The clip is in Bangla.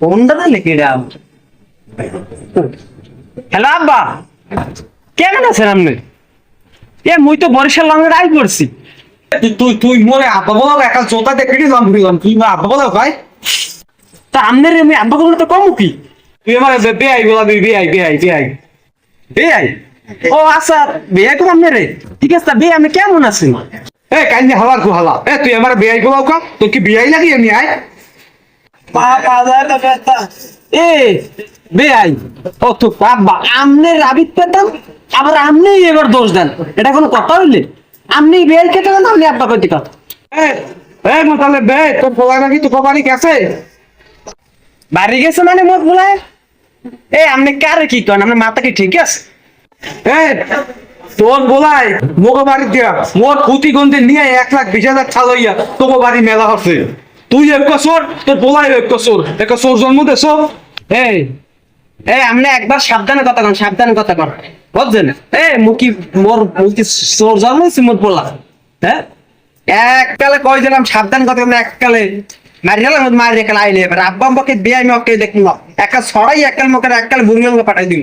ফোনটা দিলে কি হ্যালো আব্বা কেমন আছেন আপনি এ মুই তো বরিশাল আই করছি তুই তুই মরে আব্বা বলা একা জোতা দেখে দিলাম দিলাম তুই মা আব্বা বলা ভাই তা আপনার আমি আব্বা বলে তো কম কি তুই আমার বে আই বলা বে আই বে আই বে আই বে আই ও আচ্ছা বিয়ে কম আপনি রে ঠিক আছে তা বিয়ে আপনি কেমন আছেন এ কাইনি হালার কো হালা। এ তুই আমার বে আই বলাও কা তোর কি বিয়াই লাগি আমি আই এ বেআই ও তো বাবা আমনে রাবিত পেতাম আবার আমনি এবার দোষ দেন। এটা কোনো কথা হইলে? আমনি বেআই খেতে দেন আপনি আব্বা কইতে কথা এ এ মতালে বে তোর বলা নাকি তোর বাড়ি গেছে? বাড়ি গেছে মানে মোর বলে এ আপনি কারে কি করেন আপনার মাথা কি ঠিক আছে? এ তোর বলাই মোকে বাড়ি দিয়া, মোর ক্ষতি গন্ধে নিয়ে এক লাখ বিশ হাজার ছাল হইয়া তোকে বাড়ি মেলা হচ্ছে। তুই এক কসর তোর বলাই এক কসর এক কসর জন্ম দেশ এই এই আপনি একবার সাবধানে কথা কন, সাবধানে কথা কন। বুঝছেন? এ মুকি মোর মুকি সোর জন্মাইছি মোর বলা? হ্যাঁ? এককালে কই দিলাম, সাবধান কথা এককালে মারি গেলাম, মারি একালে আইলে এবার। আব্বা আব্বাকে বিয়ে আমি ওকে দেখলাম। একটা ছড়াই এককাল মুখে এককাল বুড়ি পাঠাই দিন